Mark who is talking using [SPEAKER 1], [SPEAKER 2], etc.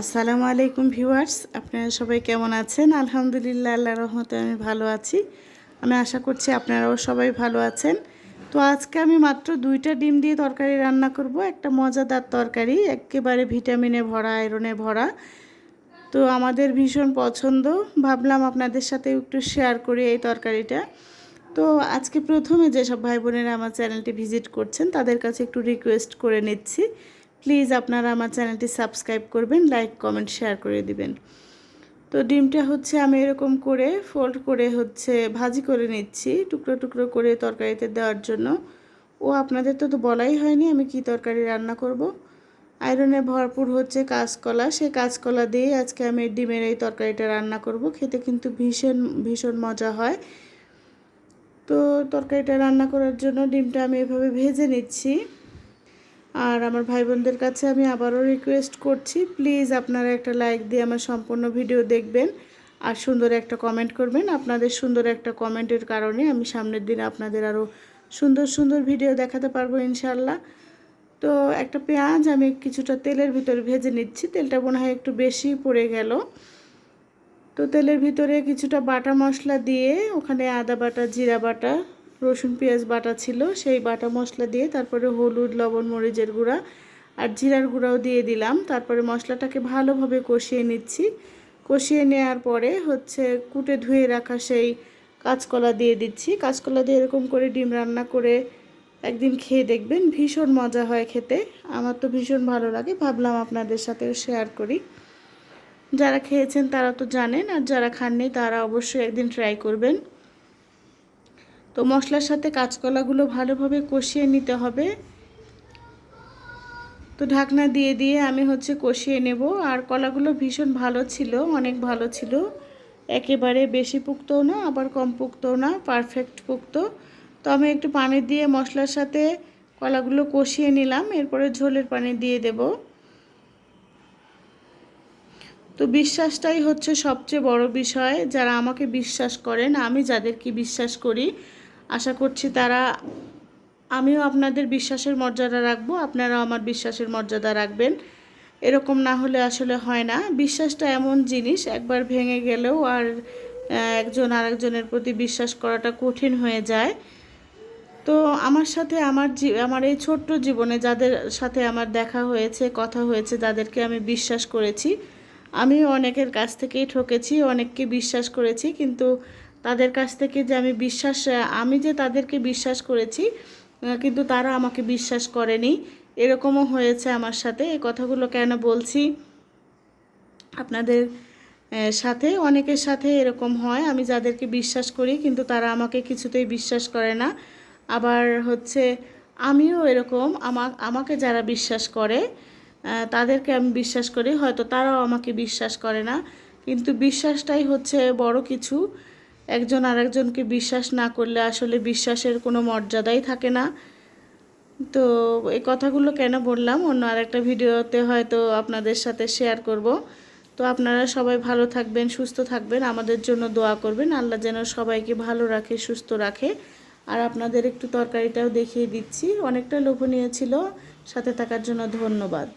[SPEAKER 1] আসসালামু আলাইকুম ভিউয়ার্স, আপনারা সবাই কেমন আছেন? আলহামদুলিল্লাহ আল্লাহ রহমতে আমি ভালো আছি। আমি আশা করছি আপনারাও সবাই ভালো আছেন। তো আজকে আমি মাত্র দুইটা ডিম দিয়ে তরকারি রান্না করব। একটা মজাদার তরকারি, একেবারে ভিটামিনে ভরা, আয়রনে ভরা। তো আমাদের ভীষণ পছন্দ। ভাবলাম আপনাদের সাথে একটু শেয়ার করি এই তরকারিটা। তো আজকে প্রথমে যেসব ভাই বোনেরা আমার চ্যানেলটি ভিজিট করছেন, তাদের কাছে একটু রিকোয়েস্ট করে নিচ্ছি। প্লিজ আপনারা আমার চ্যানেলটি সাবস্ক্রাইব করবেন, লাইক, কমেন্ট, শেয়ার করে দিবেন। তো ডিমটা হচ্ছে আমি এরকম করে ফোল্ড করে হচ্ছে ভাজি করে নিচ্ছি টুকরো টুকরো করে তরকারিতে দেওয়ার জন্য। ও আপনাদের তো তো বলাই হয়নি আমি কি তরকারি রান্না করব। আয়রনে ভরপুর হচ্ছে কাঁচকলা, সেই কাঁচকলা দিয়ে আজকে আমি ডিমের এই তরকারিটা রান্না করব। খেতে কিন্তু ভীষণ ভীষণ মজা হয়। তো তরকারিটা রান্না করার জন্য ডিমটা আমি এভাবে ভেজে নিচ্ছি। আর আমার ভাই বোনদের কাছে আমি আবারও রিকোয়েস্ট করছি প্লিজ আপনারা একটা লাইক দিয়ে আমার সম্পূর্ণ ভিডিও দেখবেন আর সুন্দর একটা কমেন্ট করবেন। আপনাদের সুন্দর একটা কমেন্টের কারণে আমি সামনের দিনে আপনাদের আরও সুন্দর সুন্দর ভিডিও দেখাতে পারব ইনশাল্লাহ তো একটা পেঁয়াজ আমি কিছুটা তেলের ভিতরে ভেজে নিচ্ছি, তেলটা মনে হয় একটু বেশি পড়ে গেল। তো তেলের ভিতরে কিছুটা বাটা মশলা দিয়ে ওখানে আদা বাটা, জিরা বাটা রসুন, পেঁয়াজ বাটা ছিল, সেই বাটা মশলা দিয়ে তারপরে হলুদ, লবণ, মরিচের গুঁড়া আর জিরার গুঁড়াও দিয়ে দিলাম। তারপরে মশলাটাকে ভালোভাবে কষিয়ে নিচ্ছি। কষিয়ে নেওয়ার পরে হচ্ছে কুটে ধুয়ে রাখা সেই কাঁচকলা দিয়ে দিচ্ছি। কাঁচকলা দিয়ে এরকম করে ডিম রান্না করে একদিন খেয়ে দেখবেন, ভীষণ মজা হয় খেতে। আমার তো ভীষণ ভালো লাগে, ভাবলাম আপনাদের সাথেও শেয়ার করি। যারা খেয়েছেন তারা তো জানেন, আর যারা খাননি তারা অবশ্যই একদিন ট্রাই করবেন। তো মশলার সাথে কাঁচকলাগুলো ভালোভাবে কষিয়ে নিতে হবে। তো ঢাকনা দিয়ে দিয়ে আমি হচ্ছে কষিয়ে নেব। আর কলাগুলো ভীষণ ভালো ছিল, অনেক ভালো ছিল। একেবারে বেশি পুক্তও না, আবার কম পুক্তও না পারফেক্ট পুক্ত। তো আমি একটু পানি দিয়ে মশলার সাথে কলাগুলো কষিয়ে নিলাম, এরপরে ঝোলের পানি দিয়ে দেব। তো বিশ্বাসটাই হচ্ছে সবচেয়ে বড় বিষয়, যারা আমাকে বিশ্বাস করেন, আমি যাদেরকে বিশ্বাস করি আশা করছি তারা, আমিও আপনাদের বিশ্বাসের মর্যাদা রাখব, আপনারাও আমার বিশ্বাসের মর্যাদা রাখবেন। এরকম না হলে আসলে হয় না। বিশ্বাসটা এমন জিনিস, একবার ভেঙে গেলেও আর একজন আরেকজনের প্রতি বিশ্বাস করাটা কঠিন হয়ে যায়। তো আমার সাথে আমার আমার এই ছোট্ট জীবনে যাদের সাথে আমার দেখা হয়েছে, কথা হয়েছে যাদেরকে আমি বিশ্বাস করেছি। আমিও অনেকের কাছ থেকেই ঠকেছি, অনেককে বিশ্বাস করেছি, কিন্তু তাদের কাছ থেকে যে আমি বিশ্বাস আমি যে তাদেরকে বিশ্বাস করেছি কিন্তু তারা আমাকে বিশ্বাস করেনি। এরকমও হয়েছে আমার সাথে। এই কথাগুলো কেন বলছি? আপনাদের সাথে, অনেকের সাথে এরকম হয়। আমি যাদেরকে বিশ্বাস করি, কিন্তু তারা আমাকে কিছুতেই বিশ্বাস করে না। আবার হচ্ছে, আমিও এরকম। আমা, আমাকে যারা বিশ্বাস করে তাদেরকে আমি বিশ্বাস করি। হয়তো তারাও আমাকে বিশ্বাস করে না। কিন্তু বিশ্বাসটাই হচ্ছে বড় কিছু। একজন আরেকজনকে বিশ্বাস না করলে আসলে বিশ্বাসের কোনো মর্যাদাই থাকে না। তো এই কথাগুলো কেন বললাম? অন্য আরেকটা ভিডিওতে হয়তো আপনাদের সাথে শেয়ার করব। তো আপনারা সবাই ভালো থাকবেন, সুস্থ থাকবেন, আমাদের জন্য দোয়া করবেন। আল্লাহ যেন সবাইকে ভালো রাখে, সুস্থ রাখে। আর আপনাদের একটু তরকারিটাও দেখিয়ে দিচ্ছি। অনেকটা লোভনীয় ছিল। সাথে থাকার জন্য ধন্যবাদ।